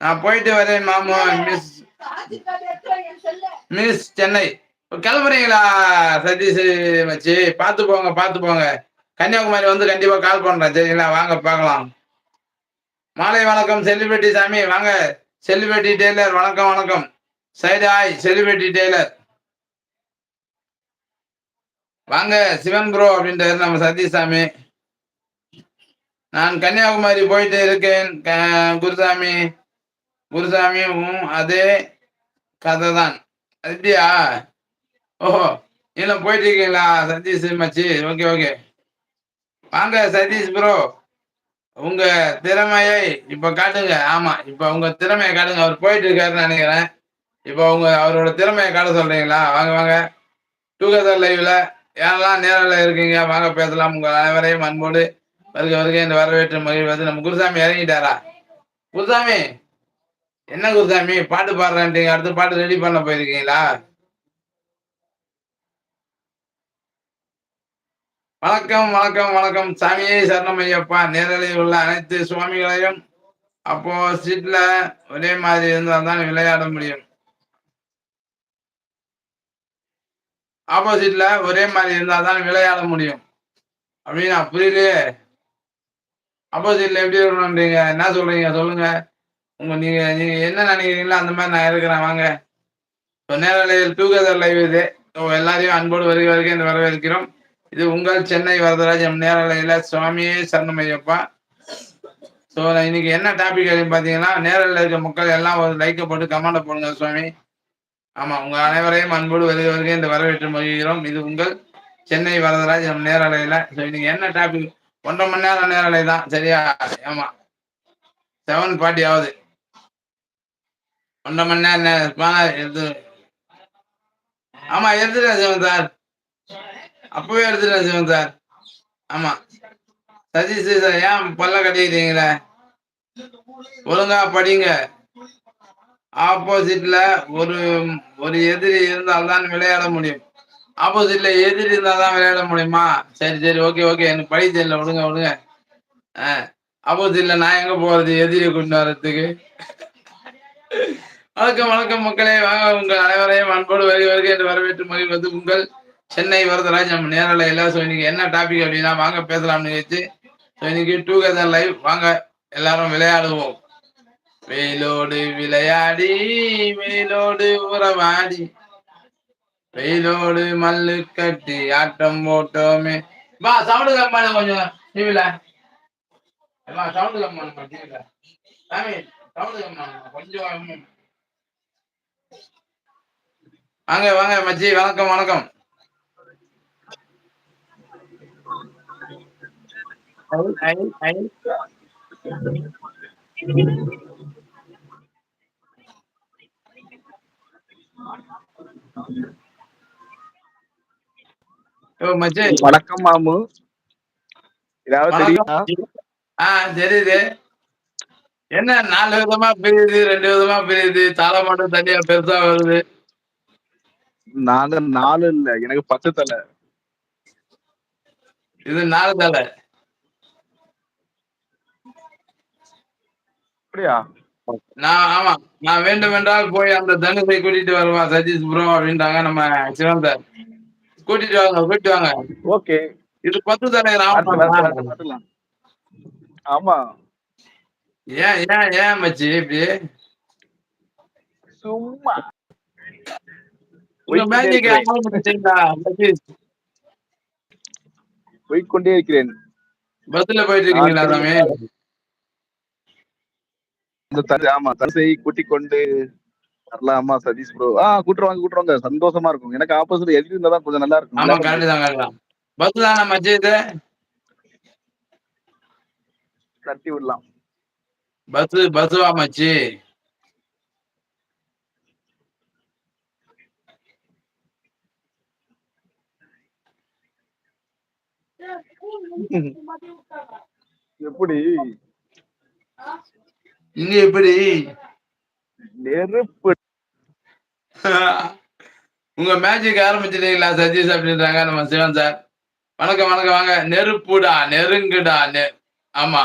நான் போயிட்டு வரேன் மாமு. Miss miss Chennai. கிளம்புறீங்களா சதீஷ் வச்சு பார்த்து போங்க பார்த்து போங்க கன்னியாகுமரி வந்து கண்டிப்பா கால் பண்றேன் சரிங்களா? வாங்க பார்க்கலாம். மாலை வணக்கம் செலிபிரிட்டி சாமி. வாங்க. செலிபிரிட்டி டெய்லர் வணக்கம் வணக்கம். சைடு ஆய் செலிபிரிட்டி டெய்லர் வாங்க சிவன் ப்ரோ அப்படின்றாரு நம்ம சதீஷ் சாமி. நான் கன்னியாகுமரி போயிட்டு இருக்கேன் குருசாமி. குருசாமியும் அதே கதை தான் அப்படியா? ஓஹோ இல்லை போயிட்டு இருக்கீங்களா சதீஷ் மச்சி? Okay okay. வாங்க சதீஷ் ப்ரோ உங்க திறமையை இப்ப காட்டுங்க. ஆமா இப்ப உங்க திறமையை காட்டுங்க. அவர் போயிட்டு இருக்காருன்னு நினைக்கிறேன். இப்ப உங்க அவரோட திறமையை காட்ட சொல்றீங்களா? வாங்க வாங்க. டூகெதர் லைவ்ல யாரெல்லாம் நேரில் இருக்கீங்க? வாங்க பேசலாம். உங்க அனைவரையும் அன்போடு வருக வருக இந்த வரவேற்று மகிழ்வது நம்ம குருசாமி இறங்கிட்டாரா? குருசாமி என்ன குருசாமி? பாட்டு பாடுறேன்ட்டீங்க அடுத்த பாட்டு ரெடி பண்ண போயிருக்கீங்களா? வணக்கம் வணக்கம் வணக்கம். சாமியே சரணம் ஐயப்பா நேரலையில் உள்ள அனைத்து சுவாமிகளையும் அப்போ சீட்ல ஒரே மாதிரி இருந்தால் தான் விளையாட முடியும். ஆப்போசிட்ல ஒரே மாதிரி இருந்தால் தான் விளையாட முடியும். அப்படின்னா புரியலையே? ஆப்போசிட்ல எப்படி இருக்கணும்ன்றீங்க? என்ன சொல்றீங்க? சொல்லுங்க. உங்க நீங்க நீங்க என்ன நினைக்கிறீங்களோ அந்த மாதிரி நான் இருக்கிறேன். வாங்க. நேரலையில் டூகெதர் லைவ் இது. எல்லாரையும் அன்போடு வருகை வருகை என்று வரவேற்கிறோம். இது உங்கள் சென்னை வரதராஜம் நேரலையில சுவாமியே சரணமையப்பா. ஸோ இன்னைக்கு என்ன டாபிக் அப்படின்னு பார்த்தீங்கன்னா நேரில் இருக்க மக்கள் எல்லாம் ஒரு லைக்கை போட்டு கமெண்ட் போடுங்க சுவாமி. ஆமாம் உங்கள் அனைவரையும் அன்போடு வருகை வருகை என்று வரவேற்று மகிழ்கிறோம். இது உங்கள் சென்னை வரதராஜ் நம்ம நேரலையில. ஸோ இன்னைக்கு என்ன டாபிக் ஒன்றரை மணி நேரம் நேரலை தான். சரியா? ஆமாம் செவன் பார்ட்டி ஆகுது. ஒன்றரை மணி நேரம் எடுத்து. ஆமா எடுத்துட்டேன் சார். அப்பவே எடுத்துட்டேன் சிவன் சார். ஆமா. சதீஷ் சார் ஏன் பல்ல கட்டிக்கிறீங்களே ஒழுங்கா படிங்க. ஆப்போசிட்ல ஒரு ஒரு எதிரி இருந்தால்தான் விளையாட முடியும். ஆப்போசிட்ல எதிரி இருந்தால்தான் விளையாட முடியுமா? சரி சரி ஓகே ஓகே. எனக்கு படி தெரியல. விடுங்க விடுங்க. ஆப்போசிட்ல நான் எங்க போறது? எதிரியை கொண்டு வர்றதுக்கு. வணக்கம் வணக்கம் மக்களே. வாங்க உங்கள் அனைவரையும் அன்போடு வருகை வருகை என்று வரவேற்று மகிழ்வது உங்கள் சென்னை வரதராஜ் நம்ம நேரில் ஸோ இன்னைக்கு என்ன டாபிக் அப்படின்னா வாங்க பேசலாம் நிகழ்ச்சி ஸோ இன்னைக்கு டூகெதர் லைவ் வாங்க எல்லாரும் விளையாடுவோம். வெயிலோடு விளையாடி வெயிலோடு உறவாடி. வெயிலோடு மல்லு கட்டி ஆட்டம் போட்டோமே. வா சவுண்டு கம்பான கொஞ்சம். டிவில சவுண்டு கம்பான டிவில சாமி சவுண்டு கம்பான கொஞ்சம் வாங்க வாங்க மச்சி வணக்கம் வணக்கம். வணக்கம் மாமு. தெரியுது. என்ன நாலு விதமா பிரியுது ரெண்டு விதமா பிரியுது? தலை மட்டும் தனியா பெருசா வருது. நாலு நாலு இல்ல. எனக்கு பத்து தலை. இது நாலு தலை. அப்படியா? நான் ஆமா. நான் வேண்டும் என்றால் போய் அந்த தனுஷை கூட்டிட்டு வருவா சதீஷ் ப்ரோ அப்படின்றாங்க நம்ம சார் கூட்டிட்டு வாங்க கூட்டிட்டு வாங்க. ஓகே. இது பத்து தலை ஆமா. ஏன் ஏன் ஏன் மச்சி இப்படி சும்மா மேஜிக் போய்கொண்டே இருக்கிறேன். பஸ்ல போயிட்டு இருக்கீங்களா ஆமா தரிசை கூட்டிக் கொண்டு வரலாமா சதீஷ் ப்ரோ ஆஹ் கூட்டுருவாங்க கூட்டுருவாங்க. சந்தோஷமா இருக்கும். எனக்கு ஆப்போசிட் எதிரி இருந்தா தான் கொஞ்சம் நல்லா இருக்கும். ஆமா கரெக்ட் தான் கரெக்ட் தான். பஸ் தானே மச்சி இது? தட்டி விடலாம். பஸ் பஸ் வா மச்சி. எப்படி? இங்க எப்படி? நெருப்பு. உங்க மேஜிக் ஆரம்பிச்சிட்டீங்களா சதீஷ் அப்படின்றாங்க நம்ம சிவன் சார் வணக்கம் வணக்கம் வாங்க. நெருப்புடா நெருங்குடா நெ ஆமா.